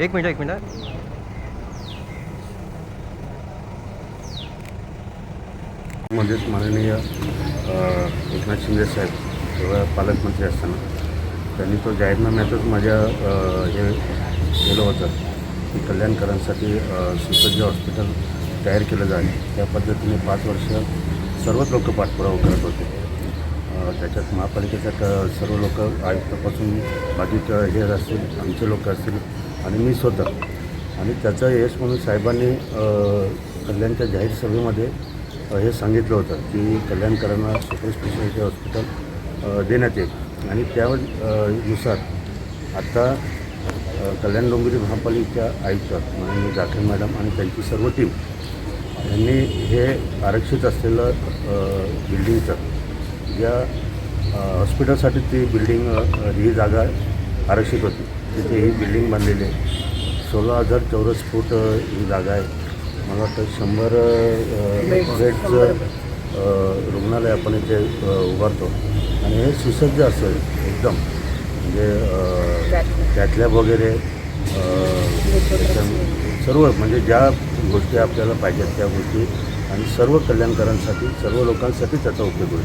एक मिनिट एक मिनटं. मध्येच माननीय एकनाथ शिंदे साहेब जेव्हा पालकमंत्री असताना त्यांनी तो जाहीरनाम्यातच माझ्या हे केलं होतं की कल्याणकरांसाठी सुसज्ज हॉस्पिटल तयार केलं जाईल. त्या पद्धतीने पाच वर्ष सर्वच लोक पाठपुरावा करत होते. त्याच्यात महापालिकेच्या सर्व लोक आयुक्तापासून बाधित हे असतील आमचे लोक असतील आणि मी स्वतः. आणि त्याचं यश म्हणून साहेबांनी कल्याणच्या जाहीर सभेमध्ये हे सांगितलं होतं की कल्याणकरांना सुपर स्पेशालिटी हॉस्पिटल देण्यात येईल. आणि त्यानुसार आत्ता कल्याण डोंबिवली महापालिका आयुक्त माननीय जाखर मॅडम आणि त्यांची सर्व टीम यांनी हे आरक्षित असलेलं बिल्डिंगचं ज्या हॉस्पिटलसाठी ती बिल्डिंग ही जागा आरक्षित होती. तिथे ही बिल्डिंग बांधलेली आहे. सोळा हजार चौरस फूट ही जागा आहे. मला वाटतं शंभर बेडचं रुग्णालय आपण इथे उभारतो. आणि हे सुसज्ज असेल एकदम. म्हणजे कॅटलॅब त्यातल्या वगैरे सर्व म्हणजे ज्या गोष्टी आपल्याला पाहिजेत त्या गोष्टी. आणि सर्व कल्याणकरांसाठी सर्व लोकांसाठी त्याचा उपयोग होईल.